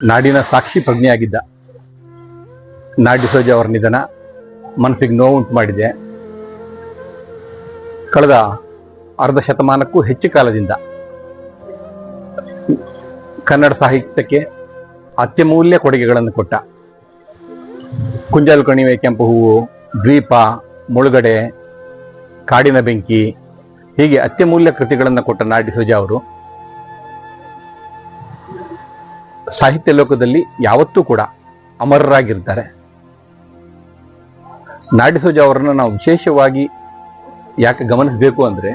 ನಾಡಿನ ಸಾಕ್ಷಿ ಪ್ರಜ್ಞೆಯಾಗಿದ್ದ ನಾಡಿಸೋಜ ಅವರ ನಿಧನ ಮನಸ್ಸಿಗೆ ನೋವುಂಟು ಮಾಡಿದೆ. ಕಳೆದ ಅರ್ಧ ಶತಮಾನಕ್ಕೂ ಹೆಚ್ಚು ಕಾಲದಿಂದ ಕನ್ನಡ ಸಾಹಿತ್ಯಕ್ಕೆ ಅತ್ಯಮೂಲ್ಯ ಕೊಡುಗೆಗಳನ್ನು ಕೊಟ್ಟ ಕುಂಜಾಲು ಕಣಿವೆ ಕೆಂಪು ಹೂವು, ದ್ವೀಪ, ಮುಳುಗಡೆ, ಕಾಡಿನ ಬೆಂಕಿ ಹೀಗೆ ಅತ್ಯಮೂಲ್ಯ ಕೃತಿಗಳನ್ನು ಕೊಟ್ಟ ನಾಡಿಸೋಜ ಅವರು ಸಾಹಿತ್ಯ ಲೋಕದಲ್ಲಿ ಯಾವತ್ತೂ ಕೂಡ ಅಮರರಾಗಿರ್ತಾರೆ. ನಾಡಿಸೋಜ ಅವರನ್ನು ನಾವು ವಿಶೇಷವಾಗಿ ಯಾಕೆ ಗಮನಿಸಬೇಕು ಅಂದ್ರೆ,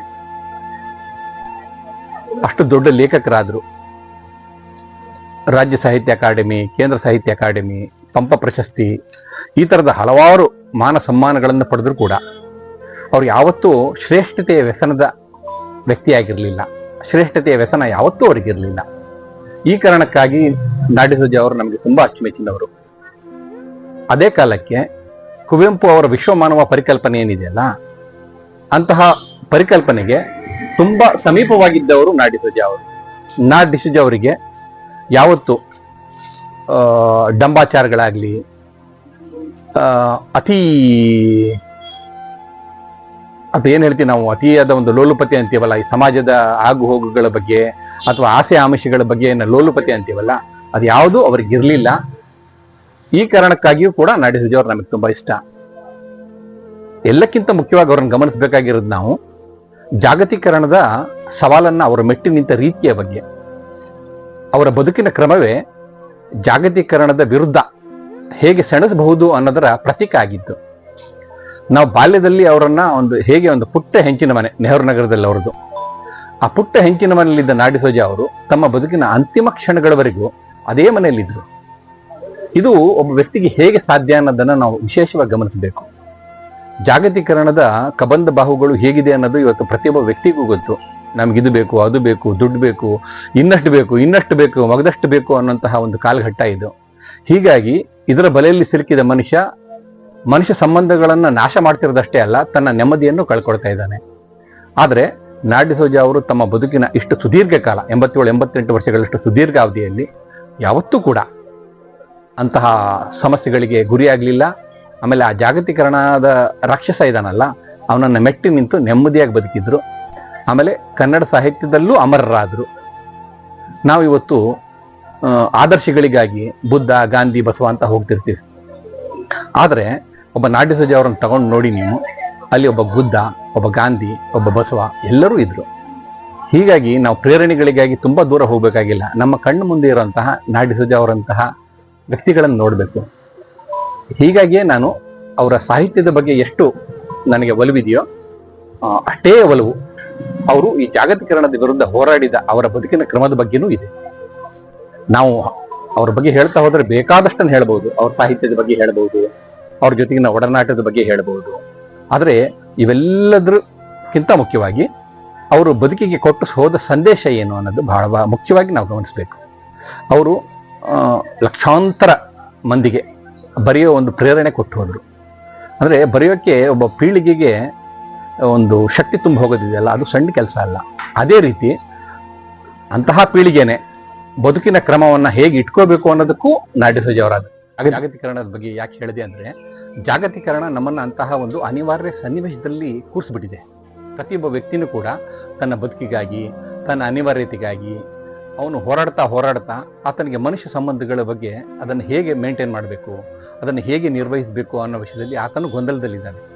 ಅಷ್ಟು ದೊಡ್ಡ ಲೇಖಕರಾದರು. ರಾಜ್ಯ ಸಾಹಿತ್ಯ ಅಕಾಡೆಮಿ, ಕೇಂದ್ರ ಸಾಹಿತ್ಯ ಅಕಾಡೆಮಿ, ಪಂಪ ಪ್ರಶಸ್ತಿ, ಈ ತರದ ಹಲವಾರು ಮಾನ ಸಮ್ಮಾನಗಳನ್ನು ಪಡೆದರೂ ಕೂಡ ಅವ್ರು ಯಾವತ್ತೂ ಶ್ರೇಷ್ಠತೆಯ ವ್ಯಸನದ ವ್ಯಕ್ತಿಯಾಗಿರಲಿಲ್ಲ. ಶ್ರೇಷ್ಠತೆಯ ವ್ಯಸನ ಯಾವತ್ತೂ ಅವರಿಗಿರಲಿಲ್ಲ. ಈ ಕಾರಣಕ್ಕಾಗಿ ನಾಡಿಸೋಜಿ ಅವರು ನಮಗೆ ತುಂಬಾ ಅಚ್ಚುಮೆಚ್ಚಿನವರು. ಅದೇ ಕಾಲಕ್ಕೆ ಕುವೆಂಪು ಅವರ ವಿಶ್ವಮಾನವ ಪರಿಕಲ್ಪನೆ ಏನಿದೆಯಲ್ಲ ಅಂತಹ ಪರಿಕಲ್ಪನೆಗೆ ತುಂಬಾ ಸಮೀಪವಾಗಿದ್ದವರು ನಾಡಿಸೋಜಿ ಅವರು. ನಾಡಿಸೋಜಿ ಅವರಿಗೆ ಯಾವತ್ತು ಡಂಬಾಚಾರಗಳಾಗ್ಲಿ ಅತಿ ಅದು ಏನ್ ಹೇಳ್ತೀವಿ ನಾವು ಅತಿಯಾದ ಒಂದು ಲೋಲುಪತಿ ಅಂತೀವಲ್ಲ, ಈ ಸಮಾಜದ ಆಗು ಹೋಗುಗಳ ಬಗ್ಗೆ ಅಥವಾ ಆಸೆ ಆಮಿಷಗಳ ಬಗ್ಗೆ ಏನು ಲೋಲುಪತಿ ಅಂತೀವಲ್ಲ, ಅದು ಯಾವುದು ಅವ್ರಿಗೆ ಇರಲಿಲ್ಲ. ಈ ಕಾರಣಕ್ಕಾಗಿಯೂ ಕೂಡ ನಾಡಿ ನಮಗೆ ತುಂಬಾ ಇಷ್ಟ. ಎಲ್ಲಕ್ಕಿಂತ ಮುಖ್ಯವಾಗಿ ಅವ್ರನ್ನ ಗಮನಿಸಬೇಕಾಗಿರೋದು ನಾವು ಜಾಗತೀಕರಣದ ಸವಾಲನ್ನ ಅವರ ಮೆಟ್ಟಿ ನಿಂತ ರೀತಿಯ ಬಗ್ಗೆ. ಅವರ ಬದುಕಿನ ಕ್ರಮವೇ ಜಾಗತೀಕರಣದ ವಿರುದ್ಧ ಹೇಗೆ ಸೆಣಸಬಹುದು ಅನ್ನೋದರ ಪ್ರತೀಕ ಆಗಿತ್ತು ನಾವು ಬಾಲ್ಯದಲ್ಲಿ ಅವರನ್ನ ಒಂದು ಹೇಗೆ ಒಂದು ಪುಟ್ಟ ಹೆಂಚಿನ ಮನೆ, ನೆಹರು ನಗರದಲ್ಲಿ ಅವರದು ಆ ಪುಟ್ಟ ಹೆಂಚಿನ ಮನೆಯಲ್ಲಿದ್ದ ನಾಡಿಸೋಜ ಅವರು ತಮ್ಮ ಬದುಕಿನ ಅಂತಿಮ ಕ್ಷಣಗಳವರೆಗೂ ಅದೇ ಮನೆಯಲ್ಲಿದ್ದರು. ಇದು ಒಬ್ಬ ವ್ಯಕ್ತಿಗೆ ಹೇಗೆ ಸಾಧ್ಯ ಅನ್ನೋದನ್ನ ನಾವು ವಿಶೇಷವಾಗಿ ಗಮನಿಸಬೇಕು. ಜಾಗತೀಕರಣದ ಕಬಂಧ ಬಾಹುಗಳು ಹೇಗಿದೆ ಅನ್ನೋದು ಇವತ್ತು ಪ್ರತಿಯೊಬ್ಬ ವ್ಯಕ್ತಿಗೂ ಗೊತ್ತು. ಇದು ಬೇಕು, ಅದು ಬೇಕು, ದುಡ್ಡು ಬೇಕು, ಇನ್ನಷ್ಟು ಬೇಕು ಇನ್ನಷ್ಟು ಬೇಕು ಮಗದಷ್ಟು ಬೇಕು ಅನ್ನೋಂತಹ ಒಂದು ಕಾಲಘಟ್ಟ ಇದು. ಹೀಗಾಗಿ ಇದರ ಬಲೆಯಲ್ಲಿ ಸಿಲುಕಿದ ಮನುಷ್ಯ ಮನುಷ್ಯ ಸಂಬಂಧಗಳನ್ನು ನಾಶ ಮಾಡ್ತಿರೋದಷ್ಟೇ ಅಲ್ಲ ತನ್ನ ನೆಮ್ಮದಿಯನ್ನು ಕಳ್ಕೊಳ್ತಾ ಇದ್ದಾನೆ. ಆದರೆ ನಾಡಿಸೋಜ ಅವರು ತಮ್ಮ ಬದುಕಿನ ಇಷ್ಟು ಸುದೀರ್ಘ ಕಾಲ ಎಂಬತ್ತೇಳು ಎಂಬತ್ತೆಂಟು ವರ್ಷಗಳಷ್ಟು ಸುದೀರ್ಘ ಅವಧಿಯಲ್ಲಿ ಯಾವತ್ತೂ ಕೂಡ ಅಂತಹ ಸಮಸ್ಯೆಗಳಿಗೆ ಗುರಿಯಾಗಲಿಲ್ಲ. ಆಮೇಲೆ ಆ ಜಾಗತೀಕರಣದ ರಾಕ್ಷಸ ಇದ್ದಾನಲ್ಲ ಅವನನ್ನ ಮೆಟ್ಟಿ ನಿಂತು ನೆಮ್ಮದಿಯಾಗಿ ಬದುಕಿದ್ರು. ಆಮೇಲೆ ಕನ್ನಡ ಸಾಹಿತ್ಯದಲ್ಲೂ ಅಮರರಾದರು. ನಾವು ಇವತ್ತು ಆ, ಆದರ್ಶಗಳಿಗಾಗಿ ಬುದ್ಧ ಗಾಂಧಿ ಬಸವ ಅಂತ ಹೋಗ್ತಿರ್ತೀವಿ. ಆದ್ರೆ ಒಬ್ಬ ನಾಟ್ಯಸಜ್ಜ ಅವರನ್ನು ತಗೊಂಡು ನೋಡಿ ನೀವು. ಅಲ್ಲಿ ಒಬ್ಬ ಬುದ್ಧ, ಒಬ್ಬ ಗಾಂಧಿ, ಒಬ್ಬ ಬಸವ ಎಲ್ಲರೂ ಇದ್ರು. ಹೀಗಾಗಿ ನಾವು ಪ್ರೇರಣೆಗಳಿಗಾಗಿ ತುಂಬಾ ದೂರ ಹೋಗ್ಬೇಕಾಗಿಲ್ಲ. ನಮ್ಮ ಕಣ್ಣು ಮುಂದೆ ಇರುವಂತಹ ನಾಟ್ಯಸಜ್ಜ ಅವರಂತಹ ವ್ಯಕ್ತಿಗಳನ್ನು ನೋಡಬೇಕು. ಹೀಗಾಗಿಯೇ ನಾನು ಅವರ ಸಾಹಿತ್ಯದ ಬಗ್ಗೆ ಎಷ್ಟು ನನಗೆ ಒಲವಿದೆಯೋ ಅಷ್ಟೇ ಒಲವು ಅವರು ಈ ಜಾಗತೀಕರಣದ ವಿರುದ್ಧ ಹೋರಾಡಿದ ಅವರ ಬದುಕಿನ ಕ್ರಮದ ಬಗ್ಗೆನೂ ಇದೆ. ನಾವು ಅವ್ರ ಬಗ್ಗೆ ಹೇಳ್ತಾ ಹೋದ್ರೆ ಬೇಕಾದಷ್ಟನ್ನು ಹೇಳ್ಬೋದು. ಅವ್ರ ಸಾಹಿತ್ಯದ ಬಗ್ಗೆ ಹೇಳ್ಬೋದು. ಅವ್ರ ಜೊತೆಗಿನ ಒಡನಾಟದ ಬಗ್ಗೆ ಹೇಳ್ಬೋದು. ಆದರೆ ಇವೆಲ್ಲದಕ್ಕಿಂತ ಮುಖ್ಯವಾಗಿ ಅವರು ಬದುಕಿಗೆ ಕೊಟ್ಟು ಹೋದ ಸಂದೇಶ ಏನು ಅನ್ನೋದು ಬಹಳ ಮುಖ್ಯವಾಗಿ ನಾವು ಗಮನಿಸಬೇಕು. ಅವರು ಲಕ್ಷಾಂತರ ಮಂದಿಗೆ ಬರೆಯೋ ಒಂದು ಪ್ರೇರಣೆ ಕೊಟ್ಟು ಹೋದರು. ಅಂದರೆ ಬರೆಯೋಕ್ಕೆ ಒಬ್ಬ ಪೀಳಿಗೆಗೆ ಒಂದು ಶಕ್ತಿ ತುಂಬ ಹೋಗೋದಿದೆಯಲ್ಲ, ಅದು ಸಣ್ಣ ಕೆಲಸ ಅಲ್ಲ. ಅದೇ ರೀತಿ ಅಂತಹ ಪೀಳಿಗೆನೆ ಬದುಕಿನ ಕ್ರಮವನ್ನು ಹೇಗೆ ಇಟ್ಕೋಬೇಕು ಅನ್ನೋದಕ್ಕೂ ನಾಡಿಸೋಜಿ ಅವರಾದ ಹಾಗೆ ಜಾಗತೀಕರಣದ ಬಗ್ಗೆ ಯಾಕೆ ಹೇಳಿದೆ ಅಂದ್ರೆ ಜಾಗತೀಕರಣ ನಮ್ಮನ್ನು ಅಂತಹ ಒಂದು ಅನಿವಾರ್ಯ ಸನ್ನಿವೇಶದಲ್ಲಿ ಕೂರಿಸ್ಬಿಟ್ಟಿದೆ. ಪ್ರತಿಯೊಬ್ಬ ವ್ಯಕ್ತಿನೂ ಕೂಡ ತನ್ನ ಬದುಕಿಗಾಗಿ, ತನ್ನ ಅನಿವಾರ್ಯತೆಗಾಗಿ ಅವನು ಹೋರಾಡ್ತಾ ಹೋರಾಡ್ತಾ ಆತನಿಗೆ ಮನುಷ್ಯ ಸಂಬಂಧಗಳ ಬಗ್ಗೆ ಅದನ್ನು ಹೇಗೆ ಮೇಂಟೈನ್ ಮಾಡಬೇಕು, ಅದನ್ನು ಹೇಗೆ ನಿರ್ವಹಿಸಬೇಕು ಅನ್ನೋ ವಿಷಯದಲ್ಲಿ ಆತನು ಗೊಂದಲದಲ್ಲಿದ್ದಾನೆ.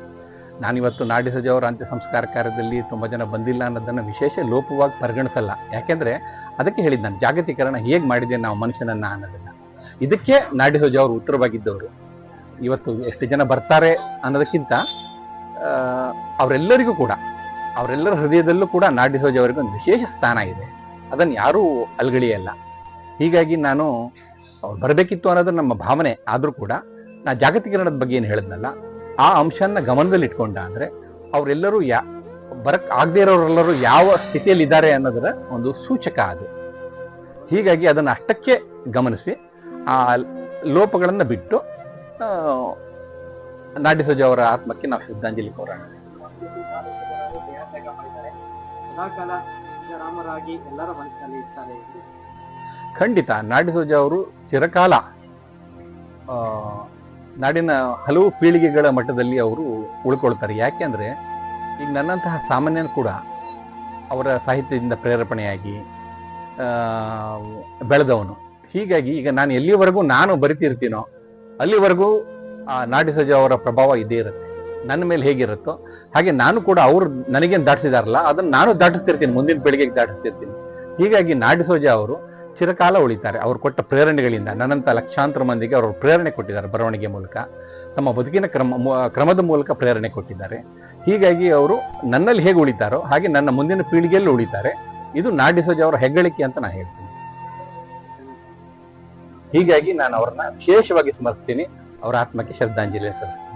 ನಾನಿವತ್ತು ನಾಡಿಸಜ ಅವರ ಅಂತ್ಯ ಸಂಸ್ಕಾರ ಕಾರ್ಯದಲ್ಲಿ ತುಂಬ ಜನ ಬಂದಿಲ್ಲ ಅನ್ನೋದನ್ನು ವಿಶೇಷ ಲೋಪವಾಗಿ ಪರಿಗಣಿಸಲ್ಲ. ಯಾಕೆಂದರೆ ಅದಕ್ಕೆ ಹೇಳಿದ್ದು ನಾನು, ಜಾಗತೀಕರಣ ಹೇಗೆ ಮಾಡಿದೆ ನಾವು ಮನುಷ್ಯನನ್ನು ಅನ್ನೋದನ್ನು. ಇದಕ್ಕೆ ನಾಡಿಸೋಜ ಅವರು ಉತ್ತರವಾಗಿದ್ದವರು. ಇವತ್ತು ಎಷ್ಟು ಜನ ಬರ್ತಾರೆ ಅನ್ನೋದಕ್ಕಿಂತ ಅವರೆಲ್ಲರಿಗೂ ಕೂಡ, ಅವರೆಲ್ಲರ ಹೃದಯದಲ್ಲೂ ಕೂಡ ನಾಡಿಸೋಜ ಅವರಿಗೆ ಒಂದು ವಿಶೇಷ ಸ್ಥಾನ ಇದೆ. ಅದನ್ನು ಯಾರೂ ಅಲ್ಗಳಿಯಲ್ಲ ಹೀಗಾಗಿ ನಾನು ಅವ್ರು ಬರಬೇಕಿತ್ತು ಅನ್ನೋದು ನಮ್ಮ ಭಾವನೆ. ಆದರೂ ಕೂಡ ನಾ ಜಾಗತೀಕರಣದ ಬಗ್ಗೆ ಏನು ಹೇಳಿದ್ನಲ್ಲ, ಆ ಅಂಶನ ಗಮನದಲ್ಲಿ ಅಂದರೆ ಅವರೆಲ್ಲರೂ ಯಾ, ಬರಕ್ ಆಗದೇ ಇರೋರೆಲ್ಲರೂ ಯಾವ ಸ್ಥಿತಿಯಲ್ಲಿ ಇದ್ದಾರೆ ಅನ್ನೋದರ ಒಂದು ಸೂಚಕ ಅದು. ಹೀಗಾಗಿ ಅದನ್ನು ಅಷ್ಟಕ್ಕೆ ಗಮನಿಸಿ, ಆ ಲೋಪಗಳನ್ನು ಬಿಟ್ಟು ನಾಡಿಸೋಜ ಅವರ ಆತ್ಮಕ್ಕೆ ನಾವು ಶ್ರದ್ಧಾಂಜಲಿ ಕೋರೋಣ. ಸದಾಕಾಲ ರಾಮರಾಗಿ ಎಲ್ಲರ ಮನಸ್ಸಿನಲ್ಲಿ ಇರ್ತಾರೆ. ಖಂಡಿತ ನಾಡಿಸೋಜ ಅವರು ಚಿರಕಾಲ ಆ, ನಾಡಿನ ಹಲವು ಪೀಳಿಗೆಗಳ ಮಟ್ಟದಲ್ಲಿ ಅವರು ಉಳ್ಕೊಳ್ತಾರೆ. ಯಾಕೆಂದ್ರೆ ಈಗ ನನ್ನಂತಹ ಸಾಮಾನ್ಯನು ಕೂಡ ಅವರ ಸಾಹಿತ್ಯದಿಂದ ಪ್ರೇರೇಪಣೆಯಾಗಿ ಬೆಳೆದವನು. ಹೀಗಾಗಿ ಈಗ ನಾನು ಎಲ್ಲಿವರೆಗೂ ನಾನು ಬರಿತಿರ್ತೀನೋ ಅಲ್ಲಿವರೆಗೂ ಆ ನಾಡಿಸಜ ಅವರ ಪ್ರಭಾವ ಇದ್ದೇ ಇರುತ್ತೆ. ನನ್ನ ಮೇಲೆ ಹೇಗಿರುತ್ತೋ ಹಾಗೆ ನಾನು ಕೂಡ ಅವರು ನನಗೇನು ದಾಟಿಸಿದಾರಲ್ಲ, ಅದನ್ನು ನಾನು ದಾಟಿಸ್ತಿರ್ತೀನಿ, ಮುಂದಿನ ಪೀಳಿಗೆಗೆ ದಾಟಿಸ್ತಿರ್ತೀನಿ. ಹೀಗಾಗಿ ನಾಡಿಸೋಜ ಅವರು ಚಿರಕಾಲ ಉಳಿತಾರೆ. ಅವರು ಕೊಟ್ಟ ಪ್ರೇರಣೆಗಳಿಂದ ನನ್ನಂಥ ಲಕ್ಷಾಂತರ ಮಂದಿಗೆ ಅವರು ಪ್ರೇರಣೆ ಕೊಟ್ಟಿದ್ದಾರೆ ಬರವಣಿಗೆ ಮೂಲಕ. ತಮ್ಮ ಬದುಕಿನ ಕ್ರಮ ಕ್ರಮದ ಮೂಲಕ ಪ್ರೇರಣೆ ಕೊಟ್ಟಿದ್ದಾರೆ. ಹೀಗಾಗಿ ಅವರು ನನ್ನಲ್ಲಿ ಹೇಗೆ ಉಳಿತಾರೋ ಹಾಗೆ ನನ್ನ ಮುಂದಿನ ಪೀಳಿಗೆಯಲ್ಲಿ ಉಳಿತಾರೆ. ಇದು ನಾಡಿಸೋಜ ಅವರ ಹೆಗ್ಗಳಿಕೆ ಅಂತ ನಾನು ಹೇಳ್ತೀನಿ. ಹೀಗಾಗಿ ನಾನು ಅವ್ರನ್ನ ವಿಶೇಷವಾಗಿ ಸ್ಮರಿಸ್ತೀನಿ ಅವರ ಆತ್ಮಕ್ಕೆ ಶ್ರದ್ಧಾಂಜಲಿ ಸಲ್ಲಿಸ್ತೀನಿ